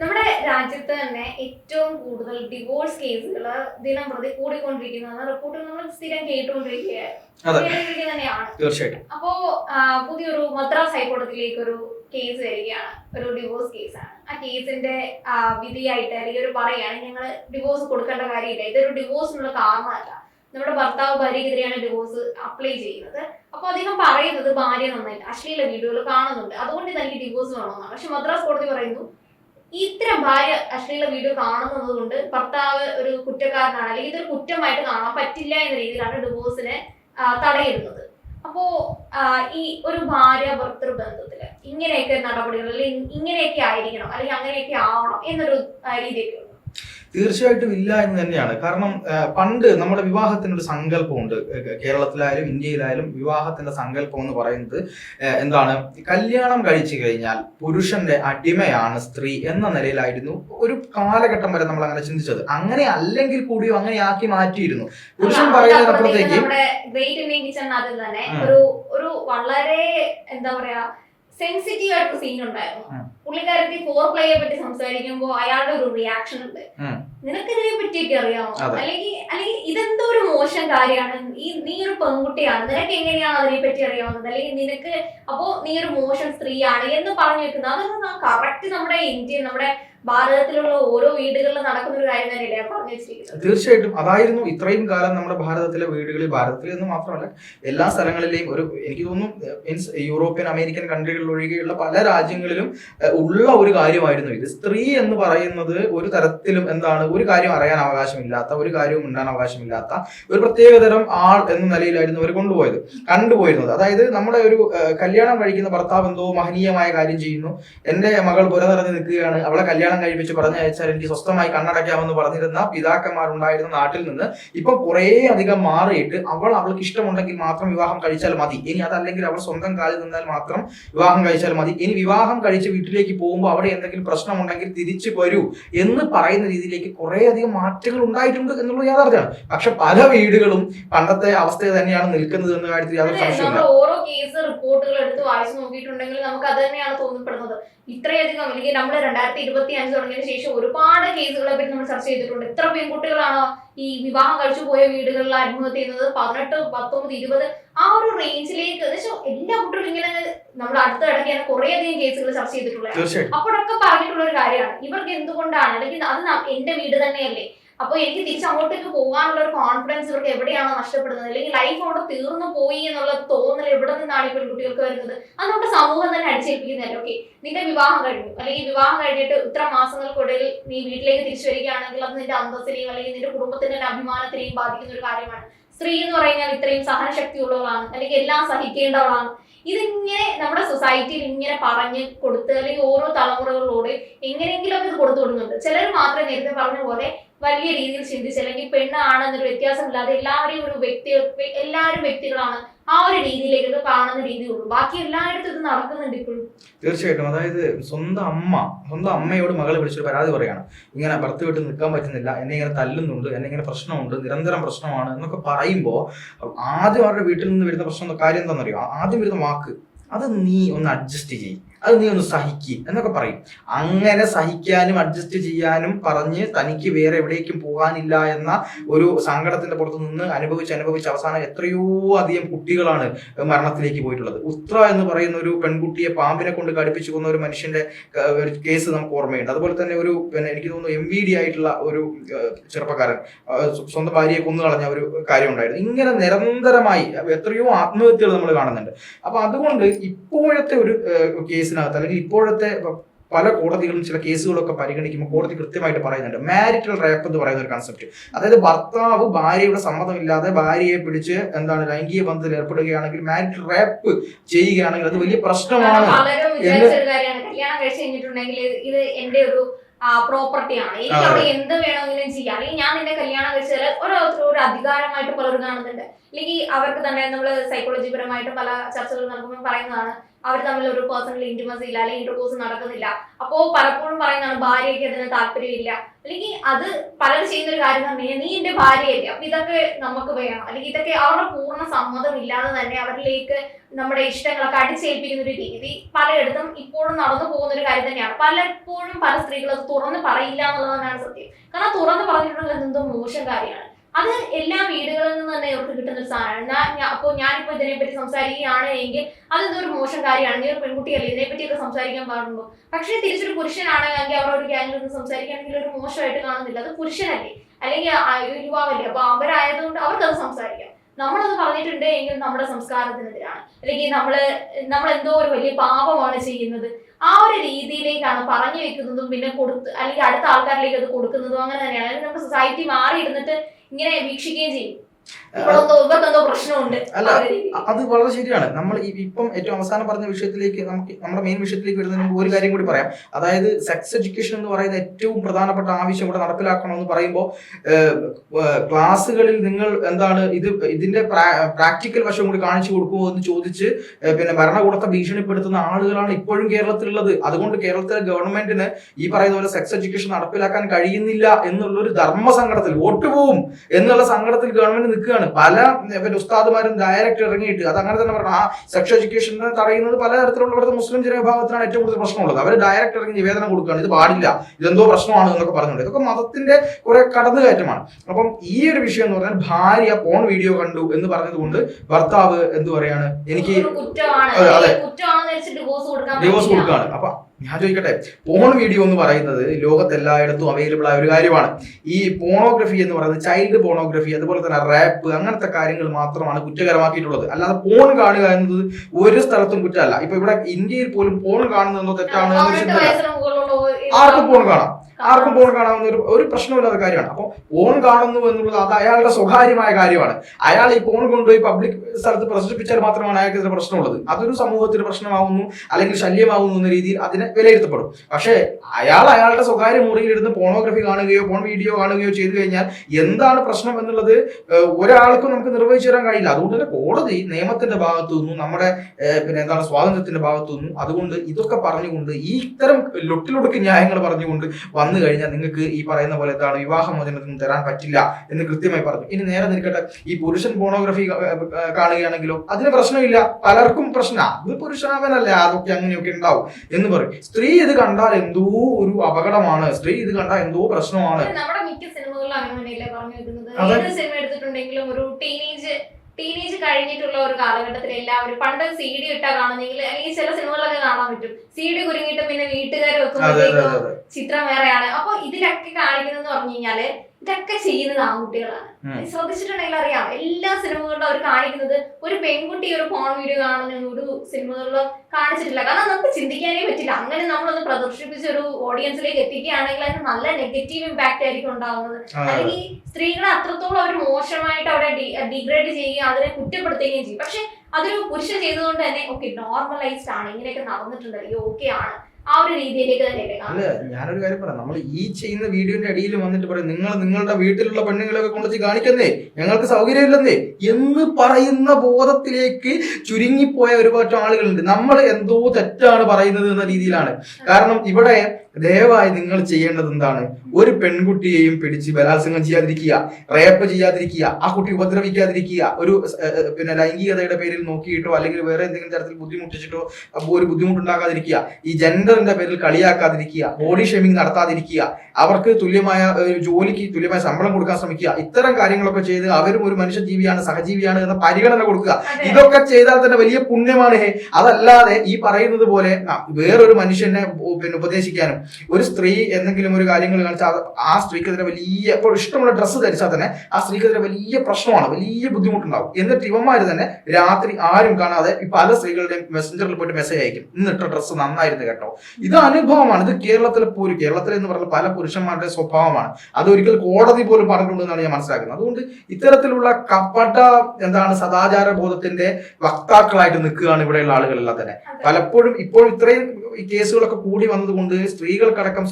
നമ്മുടെ രാജ്യത്ത് തന്നെ ഏറ്റവും കൂടുതൽ ഡിവോഴ്സ് കേസുകൾ ദിനം പ്രതി കൂടിക്കൊണ്ടിരിക്കുന്ന റിപ്പോർട്ടുകൾ നമ്മൾ സ്ഥിരം കേട്ടുകൊണ്ടിരിക്കുകയാണ്. തീർച്ചയായിട്ടും. അപ്പോ പുതിയൊരു മദ്രാസ് ഹൈക്കോടതിയിലേക്ക് ഒരു കേസ് വരികയാണ്. ഒരു ഡിവോഴ്സ് കേസാണ് ആ കേസിന്റെ വിധിയായിട്ട് അല്ലെങ്കിൽ ഒരു പറയാണ് ഞങ്ങൾ ഡിവോഴ്സ് കൊടുക്കേണ്ട കാര്യമില്ല. ഇതൊരു ഡിവോഴ്സിനുള്ള കാരണമല്ല. നമ്മുടെ ഭർത്താവ് ഭാര്യക്കെതിരെയാണ് ഡിവോഴ്സ് അപ്ലൈ ചെയ്യുന്നത്. അപ്പൊ അദ്ദേഹം പറയുന്നത് ഭാര്യ നന്നായിട്ട് അശ്ലീല വീഡിയോകൾ കാണുന്നുണ്ട്. അതുകൊണ്ട് തന്നെ ഡിവോഴ്സ് വേണമെന്നാണ്. പക്ഷെ മദ്രാസ് കോടതി പറയുന്നു ഇത്തരം ഭാര്യ അശ്ലീല വീഡിയോ കാണുന്നത് കൊണ്ട് ഭർത്താവ് ഒരു കുറ്റക്കാരനാണ് അല്ലെങ്കിൽ ഇതൊരു കുറ്റമായിട്ട് കാണാൻ പറ്റില്ല എന്ന രീതിയിലാണ് ഡിവോഴ്സിനെ ആ, തടയിടുന്നത്. അപ്പോ ഈ ഒരു ഭാര്യ ഭർത്തൃ ബന്ധത്തിൽ ഇങ്ങനെയൊക്കെ നടപടികൾ അല്ലെങ്കിൽ ഇങ്ങനെയൊക്കെ ആയിരിക്കണം അല്ലെങ്കിൽ അങ്ങനെയൊക്കെ ആവണം എന്നൊരു രീതിയൊക്കെ തീർച്ചയായിട്ടും ഇല്ല എന്ന് തന്നെയാണ്. കാരണം പണ്ട് നമ്മുടെ വിവാഹത്തിനൊരു സങ്കല്പമുണ്ട്. കേരളത്തിലായാലും ഇന്ത്യയിലായാലും വിവാഹത്തിന്റെ സങ്കല്പം എന്ന് പറയുന്നത് എന്താണ്? കല്യാണം കഴിച്ചു കഴിഞ്ഞാൽ പുരുഷന്റെ അടിമയാണ് സ്ത്രീ എന്ന നിലയിലായിരുന്നു ഒരു കാലഘട്ടം വരെ നമ്മൾ അങ്ങനെ ചിന്തിച്ചത്. അങ്ങനെ അല്ലെങ്കിൽ കൂടിയോ അങ്ങനെ ആക്കി മാറ്റിയിരുന്നു. പുരുഷൻ പറയുന്നതിനപ്പുറത്തേക്ക് ഒരു വളരെ എന്താ പറയാ സെൻസിറ്റീവ് ആയിട്ട് സീൻ ഉണ്ടായിരുന്നു. പുള്ളിക്കാരത്തി ഫോർ പ്ലേയെ പറ്റി സംസാരിക്കുമ്പോ അയാളുടെ ഒരു റിയാക്ഷൻ ഉണ്ട്. ഉം. നിനക്ക് ഇതിനെ പറ്റിയൊക്കെ അറിയാമോ? അല്ലെങ്കിൽ അല്ലെങ്കിൽ ഇതെന്തോ ഒരു മോശം കാര്യമാണ്. ഈ നീ ഒരു പെൺകുട്ടിയാണ്. നിനക്ക് എങ്ങനെയാണ് അതിനെ പറ്റി അറിയാവുന്നത്? അല്ലെങ്കിൽ നിനക്ക് അപ്പോ നീ ഒരു മോശം സ്ത്രീയാണ് എന്ന് പറഞ്ഞു വെക്കുന്നത് അതൊന്നും കറക്റ്റ് നമ്മുടെ ഇന്ത്യൻ നമ്മുടെ ഭാരതത്തിലുള്ള ഓരോ വീടുകളിലും നടക്കുന്ന ഒരു കാര്യം തന്നെയല്ലേ പറഞ്ഞു തീർച്ചയായിട്ടും. അതായിരുന്നു ഇത്രയും കാലം നമ്മുടെ ഭാരതത്തിലെ വീടുകളിൽ ഭാരതത്തിൽ എന്ന് മാത്രമല്ല എല്ലാ സ്ഥലങ്ങളിലെയും ഒരു എനിക്ക് തോന്നുന്നു മീൻസ് യൂറോപ്യൻ അമേരിക്കൻ കൺട്രികളിൽ ഒഴികെയുള്ള പല രാജ്യങ്ങളിലും ഉള്ള ഒരു കാര്യമായിരുന്നു ഇത്. സ്ത്രീ എന്ന് പറയുന്നത് ഒരു തരത്തിലും എന്താണ് ഒരു കാര്യം അറിയാൻ അവകാശമില്ലാത്ത ഒരു കാര്യവും ഉണ്ടാൻ അവകാശമില്ലാത്ത ഒരു പ്രത്യേകതരം ആൾ എന്ന നിലയിലായിരുന്നു അവർ കൊണ്ടുപോയത് കണ്ടുപോയിരുന്നത്. അതായത് നമ്മുടെ ഒരു കല്യാണം കഴിക്കുന്ന ഭർത്താവ് എന്തോ മഹനീയമായ കാര്യം ചെയ്യുന്നു. എന്റെ മകൾ പുര നിൽക്കുകയാണ് അവളെ കല്യാണം കഴിപ്പിച്ച് പറഞ്ഞയച്ചാൽ എനിക്ക് സ്വസ്ഥമായി കണ്ണടയ്ക്കാമെന്ന് പറഞ്ഞിരുന്ന പിതാക്കന്മാരുണ്ടായിരുന്ന നാട്ടിൽ നിന്ന് ഇപ്പൊ കുറേ അധികം മാറിയിട്ട് അവൾ അവൾക്ക് ഇഷ്ടമുണ്ടെങ്കിൽ മാത്രം വിവാഹം കഴിച്ചാൽ മതി. ഇനി അതല്ലെങ്കിൽ അവൾ സ്വന്തം കാലിൽ നിന്നാൽ മാത്രം വിവാഹം കഴിച്ചാൽ മതി. ഇനി വിവാഹം കഴിച്ച് വീട്ടിലേക്ക് പോകുമ്പോൾ അവിടെ എന്തെങ്കിലും പ്രശ്നമുണ്ടെങ്കിൽ തിരിച്ചു വരൂ എന്ന് പറയുന്ന രീതിയിലേക്ക് കുറേ അധികം മാറ്റങ്ങൾ ഉണ്ടായിട്ടുണ്ട് എന്നുള്ളത് യാഥാർത്ഥ്യമാണ്. പക്ഷെ പല വീടുകളും പണ്ടത്തെ അവസ്ഥ തന്നെയാണ് നിൽക്കുന്നത് എന്ന കാര്യത്തിൽ യാതൊരു സംശയമില്ല കേസ് റിപ്പോർട്ടുകൾ എടുത്ത് വായിച്ചു നോക്കിയിട്ടുണ്ടെങ്കിൽ നമുക്ക് അത് തന്നെയാണ് തോന്നപ്പെടുന്നത്. ഇത്രയധികം അല്ലെങ്കിൽ നമ്മൾ രണ്ടായിരത്തി ഇരുപത്തി അഞ്ച് തുടങ്ങിയതിനു ശേഷം ഒരുപാട് കേസുകളെ പറ്റി നമ്മൾ ചർച്ച ചെയ്തിട്ടുണ്ട്. എത്ര പെൺകുട്ടികളാണ് ഈ വിവാഹം കഴിച്ചു പോയ വീടുകളിൽ ആത്മഹത്യ ചെയ്യുന്നത്? പതിനെട്ട് പത്തൊമ്പത് ഇരുപത് ആ ഒരു റേഞ്ചിലേക്ക് എല്ലാ കുട്ടികളും ഇങ്ങനെ നമ്മൾ അടുത്ത ഇടയ്ക്കാണ് കുറേയധികം കേസുകൾ ചർച്ച ചെയ്തിട്ടുള്ളത്. അപ്പോഴൊക്കെ പറഞ്ഞിട്ടുള്ള ഒരു കാര്യമാണ്. ഇവർക്ക് എന്തുകൊണ്ടാണ് അല്ലെങ്കിൽ അത് എന്റെ വീട് തന്നെയല്ലേ? അപ്പൊ എനിക്ക് തിരിച്ച് അങ്ങോട്ടേക്ക് പോകാനുള്ള ഒരു കോൺഫിഡൻസ് ഇവർക്ക് എവിടെയാണ് നഷ്ടപ്പെടുന്നത്? അല്ലെങ്കിൽ ലൈഫ് അവിടെ തീർന്നു പോയി എന്നുള്ള തോന്നൽ എവിടെ നിന്നാണ് ഈ പെൺകുട്ടികൾക്ക് വരുന്നത്? അത് നമ്മുടെ സമൂഹം തന്നെ അടിച്ചേൽപ്പിക്കുന്നതല്ലേ? ഓക്കെ നിന്റെ വിവാഹം കഴിഞ്ഞു. അല്ലെങ്കിൽ വിവാഹം കഴിഞ്ഞിട്ട് ഇത്ര മാസങ്ങൾക്കിടയിൽ നീ വീട്ടിലേക്ക് തിരിച്ചു വരികയാണെങ്കിൽ അത് നിന്റെ അന്തസ്സിനെയും അല്ലെങ്കിൽ നിന്റെ കുടുംബത്തിന്റെ അഭിമാനത്തിനെയും ബാധിക്കുന്ന ഒരു കാര്യമാണ്. സ്ത്രീ എന്ന് പറഞ്ഞാൽ ഇത്രയും സഹനശക്തി സഹനശക്തിയുള്ളവളാണ്. അല്ലെങ്കിൽ എല്ലാം സഹിക്കേണ്ടവളാണ്. ഇതിങ്ങനെ നമ്മുടെ സൊസൈറ്റിയിൽ ഇങ്ങനെ പറഞ്ഞ് കൊടുത്ത് അല്ലെങ്കിൽ ഓരോ തലമുറകളിലൂടെ എങ്ങനെയെങ്കിലും ഇത് കൊടുത്തു വിടുന്നുണ്ട്. ചിലർ മാത്രം നേരത്തെ പറഞ്ഞ പോലെ വലിയ രീതിയിൽ ചിന്തിച്ച് അല്ലെങ്കിൽ പെണ്ണാണ് പെണ്ണാണെന്നൊരു വ്യത്യാസമില്ലാതെ എല്ലാവരെയും ഒരു വ്യക്തി എല്ലാവരും വ്യക്തികളാണ് ആ ഒരു രീതിയിലേക്ക് കാണുന്ന രീതിയുള്ളൂ ബാക്കി എല്ലായിടത്തും ഇത് നടക്കുന്നുണ്ട് ഇപ്പോഴും. തീർച്ചയായിട്ടും. അതായത് സ്വന്തം അമ്മ സ്വന്തം അമ്മയോട് മകളെ വിളിച്ചൊരു പരാതി പറയാണ് ഇങ്ങനെ ഭർത്ത വിട്ട് നിൽക്കാൻ പറ്റുന്നില്ല എന്നെ ഇങ്ങനെ തല്ലുന്നുണ്ട് എന്നെ ഇങ്ങനെ പ്രശ്നമുണ്ട് നിരന്തരം പ്രശ്നമാണ് എന്നൊക്കെ പറയുമ്പോൾ ആദ്യം അവരുടെ വീട്ടിൽ നിന്ന് വരുന്ന പ്രശ്നം കാര്യം എന്താണെന്നറിയോ? ആദ്യം വരുന്ന വാക്ക്. അത് നീ ഒന്ന് അഡ്ജസ്റ്റ് ചെയ്യ്. അത് നീ ഒന്ന് സഹിക്ക്. എന്നൊക്കെ പറയും. അങ്ങനെ സഹിക്കാനും അഡ്ജസ്റ്റ് ചെയ്യാനും പറഞ്ഞ് തനിക്ക് വേറെ എവിടേക്കും പോകാനില്ല എന്ന ഒരു സങ്കടത്തിന്റെ പുറത്ത് നിന്ന് അനുഭവിച്ച് അനുഭവിച്ച് അവസാനം എത്രയോ അധികം കുട്ടികളാണ് മരണത്തിലേക്ക് പോയിട്ടുള്ളത്. ഉത്ര എന്ന് പറയുന്ന ഒരു പെൺകുട്ടിയെ പാമ്പിനെ കൊണ്ട് കടുപ്പിച്ചു കൊന്ന ഒരു മനുഷ്യന്റെ ഒരു കേസ് നമുക്ക് ഓർമ്മയുണ്ട്. അതുപോലെ തന്നെ ഒരു പിന്നെ എനിക്ക് തോന്നുന്നു എം വി ഡി ആയിട്ടുള്ള ഒരു ചെറുപ്പക്കാരൻ സ്വന്തം ഭാര്യയെ കൊന്നു കളഞ്ഞ ഒരു കാര്യം ഉണ്ടായിരുന്നു. ഇങ്ങനെ നിരന്തരമായി എത്രയോ ആത്മഹത്യകൾ നമ്മൾ കാണുന്നുണ്ട്. അപ്പൊ അതുകൊണ്ട് ഇപ്പോഴത്തെ ഒരു ഏഹ്, കേസിനകത്ത് അല്ലെങ്കിൽ ഇപ്പോഴത്തെ പല കോടതികളും ചില കേസുകളൊക്കെ പരിഗണിക്കുമ്പോൾ കോടതി കൃത്യമായിട്ട് പറയുന്നുണ്ട്. മാരിറ്റൽ റേപ്പ് എന്ന് പറയുന്ന ഒരു കൺസെപ്റ്റ് അതായത് ഭർത്താവ് ഭാര്യയുടെ സമ്മതമില്ലാതെ ഭാര്യയെ പിടിച്ച് എന്താണ് ലൈംഗിക ബന്ധത്തിൽ ഏർപ്പെടുകയാണെങ്കിൽ മാരിറ്റൽ റേപ്പ് ചെയ്യുകയാണെങ്കിൽ അത് വലിയ പ്രശ്നമാണ് ഇത് എന്റെ ഒരു പ്രോപ്പർട്ടിയാണ് എനിക്ക് അവിടെ എന്ത് വേണമെങ്കിലും ചെയ്യാം. അല്ലെങ്കിൽ ഞാൻ കല്യാണം കഴിച്ചാൽ ഓരോരുത്തരും ഒരു അധികാരമായിട്ട് പലരും കാണുന്നുണ്ട്. അല്ലെങ്കിൽ അവർക്ക് തന്നെ നമ്മൾ സൈക്കോളജി പരമായിട്ട് പല ചർച്ചകൾ നടക്കുമ്പോൾ പറയുന്നതാണ്. അവർ തമ്മിൽ ഒരു പേഴ്സണൽ ഇന്റിമസി ഇല്ല അല്ലെങ്കിൽ ഇന്റർകോഴ്സ് നടക്കുന്നില്ല. അപ്പോ പലപ്പോഴും പറയുന്നതാണ് ഭാര്യയ്ക്ക് അതിന് താല്പര്യമില്ല. അല്ലെങ്കിൽ അത് പലരും ചെയ്യുന്ന ഒരു കാര്യം തന്നെ നീ എന്റെ ഭാര്യയല്ലേ അപ്പൊ ഇതൊക്കെ നമുക്ക് വേണം. അല്ലെങ്കിൽ ഇതൊക്കെ അവരുടെ പൂർണ സമ്മതം ഇല്ലാതെ തന്നെ അവരിലേക്ക് നമ്മുടെ ഇഷ്ടങ്ങളൊക്കെ അടിച്ചേൽപ്പിക്കുന്ന ഒരു രീതി പലയിടത്തും ഇപ്പോഴും നടന്നു പോകുന്ന ഒരു കാര്യം തന്നെയാണ്. പലപ്പോഴും പല സ്ത്രീകളും അത് തുറന്ന് പറയില്ല എന്നുള്ളത് തന്നെയാണ് സത്യം. കാരണം തുറന്ന് പറഞ്ഞിട്ടുള്ളത് എന്തോ മോശം കാര്യമാണ്. അത് എല്ലാ വീടുകളിൽ നിന്ന് തന്നെ ഇവർക്ക് കിട്ടുന്ന ഒരു സാധനമാണ്. ഞാൻ അപ്പോൾ ഞാനിപ്പോൾ ഇതിനെപ്പറ്റി സംസാരിക്കുകയാണ് എങ്കിൽ അതെന്തോ ഒരു മോശം കാര്യമാണ്. നീ ഒരു പെൺകുട്ടിയല്ലേ ഇതിനെപ്പറ്റിയൊക്കെ സംസാരിക്കാൻ പാടുള്ളൂ. പക്ഷെ തിരിച്ചൊരു പുരുഷനാണെങ്കിൽ അവർ ഒരു ഗ്യാങ്ങിൽ നിന്ന് സംസാരിക്കുകയാണെങ്കിൽ ഒരു മോശമായിട്ട് കാണുന്നില്ല. അത് പുരുഷനല്ലേ? അല്ലെങ്കിൽ യുവാവല്ലേ? അപ്പൊ അവരായതുകൊണ്ട് അത് സംസാരിക്കാം. നമ്മളത് പറഞ്ഞിട്ടുണ്ട് എങ്കിൽ നമ്മുടെ സംസ്കാരത്തിനെതിരാണ്. അല്ലെങ്കിൽ നമ്മൾ നമ്മൾ എന്തോ ഒരു വലിയ പാപമാണ് ചെയ്യുന്നത്. ആ ഒരു രീതിയിലേക്കാണ് പറഞ്ഞു വെക്കുന്നതും പിന്നെ കൊടുത്ത് അല്ലെങ്കിൽ അടുത്ത ആൾക്കാരിലേക്ക് അത് കൊടുക്കുന്നതും അങ്ങനെ തന്നെയാണ്. അല്ലെങ്കിൽ നമ്മുടെ സൊസൈറ്റി മാറി ഇരുന്നിട്ട് ഇങ്ങനെ വീക്ഷിക്കുകയും ചെയ്യും. അല്ല. അത് വളരെ ശരിയാണ്. നമ്മൾ ഇപ്പം ഏറ്റവും അവസാനം പറഞ്ഞ വിഷയത്തിലേക്ക് നമുക്ക് നമ്മുടെ മെയിൻ വിഷയത്തിലേക്ക് വരുന്നതിന് ഒരു കാര്യം കൂടി പറയാം. അതായത് സെക്സ് എഡ്യൂക്കേഷൻ എന്ന് പറയുന്ന ഏറ്റവും പ്രധാനപ്പെട്ട ആവശ്യം ഇവിടെ നടപ്പിലാക്കണമെന്ന് പറയുമ്പോൾ ക്ലാസ്സുകളിൽ നിങ്ങൾ എന്താണ് ഇത് ഇതിന്റെ പ്രാക്ടിക്കൽ വശം കൂടി കാണിച്ചു കൊടുക്കുമോ എന്ന് ചോദിച്ച് പിന്നെ ഭരണകൂടത്തെ ഭീഷണിപ്പെടുത്തുന്ന ആളുകളാണ് ഇപ്പോഴും കേരളത്തിലുള്ളത്. അതുകൊണ്ട് കേരളത്തിലെ ഗവൺമെന്റിന് ഈ പറയുന്ന പോലെ സെക്സ് എഡ്യൂക്കേഷൻ നടപ്പിലാക്കാൻ കഴിയുന്നില്ല എന്നുള്ള ഒരു ധർമ്മ സങ്കടത്തിൽ വോട്ട് പോവും എന്നുള്ള സങ്കടത്തിൽ ഗവൺമെന്റ് നിൽക്കുകയാണ്. പല ഏഹ്, ഉസ്താദുമാരും ഡയറക്റ്റ് ഇറങ്ങിയിട്ട് അത് അങ്ങനെ തന്നെ പറഞ്ഞു ആ സെക്ഷൽ എഡ്യൂക്കേഷനെ തടയുന്നത് പലതരത്തിലുള്ള ഇവിടുത്തെ മുസ്ലിം ജനവിഭാഗത്തിനാണ് ഏറ്റവും കൂടുതൽ പ്രശ്നമുള്ളത്. അവർ ഡയറക്റ്റ് ഇറങ്ങി നിവേദനം കൊടുക്കുകയാണ്. ഇത് പാടില്ല. ഇതെന്തോ പ്രശ്നമാണ് എന്നൊക്കെ പറഞ്ഞുകൊണ്ട്. ഇതൊക്കെ മതത്തിന്റെ കുറെ കടന്നുകയറ്റമാണ്. അപ്പം ഈ ഒരു വിഷയം എന്ന് പറഞ്ഞാൽ ഭാര്യ പോൺ വീഡിയോ കണ്ടു എന്ന് പറഞ്ഞതുകൊണ്ട് ഭർത്താവ് എന്ന് പറയാണ്? എനിക്ക് അതെ, ഡിവോഴ്സ്. കൊടുക്കുകയാണ്. അപ്പൊ ഞാൻ ചോദിക്കട്ടെ പോൺ വീഡിയോ എന്ന് പറയുന്നത് ലോകത്ത് എല്ലായിടത്തും അവൈലബിൾ ആയ ഒരു കാര്യമാണ്. ഈ പോണോഗ്രഫി എന്ന് പറയുന്നത് ചൈൽഡ് പോണോഗ്രഫി അതുപോലെ തന്നെ റാപ്പ് അങ്ങനത്തെ കാര്യങ്ങൾ മാത്രമാണ് കുറ്റകരമാക്കിയിട്ടുള്ളത്. അല്ലാതെ പോൺ കാണുക എന്നത് ഒരു സ്ഥലത്തും കുറ്റമല്ല. ഇപ്പൊ ഇവിടെ ഇന്ത്യയിൽ പോലും പോൺ കാണുന്നതെന്നോ തെറ്റാണ് ആർക്കും പോൺ കാണാം. ആർക്കും പോൺ കാണാവുന്ന ഒരു ഒരു പ്രശ്നമില്ലാത്ത കാര്യമാണ്. അപ്പോൾ പോൺ കാണുന്നു എന്നുള്ളത് അത് അയാളുടെ സ്വകാര്യമായ കാര്യമാണ്. അയാൾ ഈ പോൺ കൊണ്ടുപോയി പബ്ലിക് സ്ഥലത്ത് പ്രദർശിപ്പിച്ചാൽ മാത്രമാണ് അയാൾക്ക് ഇതിന് പ്രശ്നമുള്ളത്. അതൊരു സമൂഹത്തിന് പ്രശ്നമാവുന്നു അല്ലെങ്കിൽ ശല്യമാവുന്നു എന്ന രീതിയിൽ അതിനെ വിലയിരുത്തപ്പെടും. പക്ഷേ അയാൾ അയാളുടെ സ്വകാര്യ മുറിയിൽ ഇരുന്ന് പോണോഗ്രഫി കാണുകയോ പോൺ വീഡിയോ കാണുകയോ ചെയ്തു കഴിഞ്ഞാൽ എന്താണ് പ്രശ്നം എന്നുള്ളത് ഒരാൾക്കും നമുക്ക് നിർവഹിച്ചു തരാൻ കഴിയില്ല. അതുകൊണ്ട് തന്നെ കോടതി നിയമത്തിന്റെ ഭാഗത്തു നിന്നും നമ്മുടെ പിന്നെ എന്താണ് സ്വാതന്ത്ര്യത്തിന്റെ ഭാഗത്തു നിന്നും അതുകൊണ്ട് ഇതൊക്കെ പറഞ്ഞുകൊണ്ട് ഈ ഇത്തരം ലൊട്ടിലൊടുക്ക് ന്യായങ്ങൾ പറഞ്ഞുകൊണ്ട് വന്നു കഴിഞ്ഞാൽ നിങ്ങൾക്ക് ഈ പറയുന്ന പോലെ എന്താണ് വിവാഹമോചനത്തിന് തരാൻ പറ്റില്ല എന്ന് കൃത്യമായി പറഞ്ഞു. ഇനി നേരെ നിൽക്കട്ടെ. ഈ പുരുഷൻ പോണോഗ്രഫി കാണുകയാണെങ്കിലോ അതിന് പ്രശ്നമില്ല. പലർക്കും പ്രശ്ന. അത് പുരുഷനാവനല്ലേ അതൊക്കെ അങ്ങനെയൊക്കെ ഉണ്ടാവും എന്ന് പറയും. സ്ത്രീ ഇത് കണ്ടാൽ എന്തോ ഒരു അപകടമാണ്. സ്ത്രീ ഇത് കണ്ടാൽ എന്തോ പ്രശ്നമാണ്. നമ്മുടെ മിക്ക സിനിമകളിലും അങ്ങനെ തന്നെയല്ലേ പറഞ്ഞു വെക്കുന്നത് അതെ. ഏത് സിനിമ എടുത്തിട്ടുണ്ടെങ്കിലും ഒരു ടീനേജ് ടീനേജ് കഴിഞ്ഞിട്ടുള്ള ഒരു കാലഘട്ടത്തിൽ എല്ലാവരും പണ്ട് സി ഡി ഇട്ടാ കാണുന്നെങ്കിൽ അല്ലെങ്കിൽ ചില സിനിമകളൊക്കെ കാണാൻ പറ്റും. സി ഡി കുരുങ്ങിയിട്ട് പിന്നെ അതെ വെക്കുമ്പോഴത്തേക്കും ചിത്രം വേറെയാണ്. അപ്പൊ ഇതിലൊക്കെ കാണിക്കുന്നതെന്ന് പറഞ്ഞു കഴിഞ്ഞാൽ ഇതൊക്കെ ചെയ്യുന്നത് ആൺകുട്ടികളാണ്. ശ്രദ്ധിച്ചിട്ടുണ്ടെങ്കിൽ അറിയാം. എല്ലാ സിനിമകളിലും അവർ കാണിക്കുന്നത് ഒരു പെൺകുട്ടി ഒരു ഫോൺ വീഡിയോ കാണുന്ന ഒരു സിനിമകളിലോ കാണിച്ചിട്ടില്ല. കാരണം നമുക്ക് ചിന്തിക്കാനേ പറ്റില്ല. അങ്ങനെ നമ്മളൊന്ന് പ്രദർശിപ്പിച്ച് ഒരു ഓഡിയൻസിലേക്ക് എത്തിക്കുകയാണെങ്കിൽ അതിന് നല്ല നെഗറ്റീവ് ഇമ്പാക്റ്റ് ആയിരിക്കും ഉണ്ടാവുന്നത്. അല്ലെങ്കിൽ സ്ത്രീകളെ അത്രത്തോളം അവർ മോശമായിട്ട് അവിടെ ഡിഗ്രേഡ് ചെയ്യുകയും അതിനെ കുറ്റപ്പെടുത്തുകയും ചെയ്യും. പക്ഷെ അതൊരു പുരുഷൻ ചെയ്തതുകൊണ്ട് തന്നെ ഓക്കെ നോർമലൈസ്ഡ് ആണ്. ഇങ്ങനെയൊക്കെ നടന്നിട്ടുണ്ടല്ലോ ഓക്കെ ആണ്. രീതിയിലേക്ക് അല്ല ഞാനൊരു കാര്യം പറയാം. നമ്മൾ ഈ ചെയ്യുന്ന വീഡിയോന്റെ അടിയിൽ വന്നിട്ട് പറയും നിങ്ങൾ നിങ്ങളുടെ വീട്ടിലുള്ള പെണ്ണുങ്ങളൊക്കെ കൊണ്ടുവച്ച് കാണിക്കുന്നേ ഞങ്ങൾക്ക് സൗകര്യമില്ലെന്നേ. എന്ന് പറയുന്ന ബോധത്തിലേക്ക് ചുരുങ്ങിപ്പോയ ഒരുപാട് ആളുകളുണ്ട്. നമ്മൾ എന്തോ തെറ്റാണ് പറയുന്നത് എന്ന രീതിയിലാണ്. കാരണം ഇവിടെ ദയവായി നിങ്ങൾ ചെയ്യേണ്ടത് എന്താണ്? ഒരു പെൺകുട്ടിയെയും പിടിച്ച് ബലാത്സംഗം ചെയ്യാതിരിക്കുക റേപ്പ് ചെയ്യാതിരിക്കുക ആ കുട്ടി ഉപദ്രവിക്കാതിരിക്കുക ഒരു പിന്നെ ലൈംഗികതയുടെ പേരിൽ നോക്കിയിട്ടോ അല്ലെങ്കിൽ വേറെ എന്തെങ്കിലും തരത്തിൽ ബുദ്ധിമുട്ടിച്ചിട്ടോ ഒരു ബുദ്ധിമുട്ടുണ്ടാകാതിരിക്കുക. ഈ ജെൻഡറിന്റെ പേരിൽ കളിയാക്കാതിരിക്കുക ബോഡി ഷേമിംഗ് നടത്താതിരിക്കുക അവർക്ക് തുല്യമായ ഒരു ജോലിക്ക് തുല്യമായ ശമ്പളം കൊടുക്കാൻ ശ്രമിക്കുക ഇത്തരം കാര്യങ്ങളൊക്കെ ചെയ്ത് അവരും ഒരു മനുഷ്യജീവിയാണ് സഹജീവിയാണ് എന്ന പരിഗണന കൊടുക്കുക. ഇതൊക്കെ ചെയ്താൽ തന്നെ വലിയ പുണ്യമാണ്. ഹേ അതല്ലാതെ ഈ പറയുന്നത് പോലെ വേറൊരു മനുഷ്യനെ പിന്നെ ഉപദേശിക്കാനും ഒരു സ്ത്രീ എന്തെങ്കിലും ഒരു കാര്യങ്ങൾ കാണിച്ചാൽ ആ സ്ത്രീക്കെതിരെ വലിയ ഇപ്പോൾ ഇഷ്ടമുള്ള ഡ്രസ്സ് ധരിച്ചാൽ തന്നെ ആ സ്ത്രീക്കെതിരെ വലിയ പ്രശ്നമാണ് വലിയ ബുദ്ധിമുട്ടുണ്ടാവും. എന്നിട്ട് ഇവന്മാർ തന്നെ രാത്രി ആരും കാണാതെ പല സ്ത്രീകളുടെയും മെസ്സഞ്ചറിൽ പോയിട്ട് മെസ്സേജ് അയക്കും. ഇന്നിട്ട ഡ്രസ്സ് നന്നായിരുന്നു കേട്ടോ. ഇത് അനുഭവമാണ്. ഇത് കേരളത്തിലെ പോലും കേരളത്തിലെ എന്ന് പറഞ്ഞാൽ പല പുരുഷന്മാരുടെ സ്വഭാവമാണ്. അത് ഒരിക്കൽ കോടതി പോലും പറഞ്ഞിട്ടുണ്ടെന്നാണ് ഞാൻ മനസ്സിലാക്കുന്നത്. അതുകൊണ്ട് ഇത്തരത്തിലുള്ള കപട എന്താണ് സദാചാര ബോധത്തിന്റെ വക്താക്കളായിട്ട് നിൽക്കുകയാണ് ഇവിടെയുള്ള ആളുകളെല്ലാം തന്നെ. പലപ്പോഴും ഇപ്പോൾ ഇത്രയും ഈ കേസുകളൊക്കെ കൂടി വന്നതുകൊണ്ട് സ്ത്രീകൾക്കടക്കം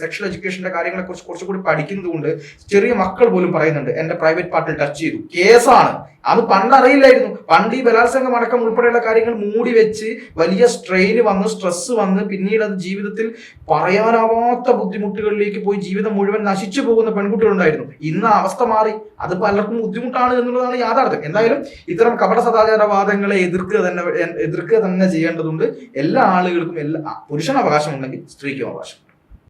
സെക്ഷൽ എഡ്യൂക്കേഷന്റെ കാര്യങ്ങളെ കുറിച്ച് കുറച്ചുകൂടി പഠിക്കുന്നത് കൊണ്ട് ചെറിയ മക്കൾ പോലും പറയുന്നുണ്ട് എന്റെ പ്രൈവറ്റ് പാർട്ടിൽ ടച്ച് ചെയ്തു. കേസാണ്. അത് പണ്ട് അറിയില്ലായിരുന്നു പണ്ട് ഈ ബലാത്സംഗം അടക്കം ഉൾപ്പെടെയുള്ള കാര്യങ്ങൾ മൂടി വെച്ച് വലിയ സ്ട്രെയിൻ വന്ന് സ്ട്രെസ് വന്ന് പിന്നീട് അത് ജീവിതത്തിൽ പറയാനാവാത്ത ബുദ്ധിമുട്ടുകളിലേക്ക് പോയി ജീവിതം മുഴുവൻ നശിച്ചു പോകുന്ന പെൺകുട്ടികളുണ്ടായിരുന്നു. ഇന്ന് അവസ്ഥ മാറി. അത് പലർക്കും ബുദ്ധിമുട്ടാണ് എന്നുള്ളതാണ് യാഥാർത്ഥ്യം. എന്തായാലും ഇത്തരം കപട സദാചാരവാദങ്ങളെ എതിർക്കുക തന്നെ എതിർക്കുക തന്നെ ചെയ്യേണ്ടതുണ്ട്. എല്ലാ ആളുകൾക്കും എല്ലാ പുരുഷന് അവകാശമുണ്ടെങ്കിൽ സ്ത്രീക്കും അവകാശം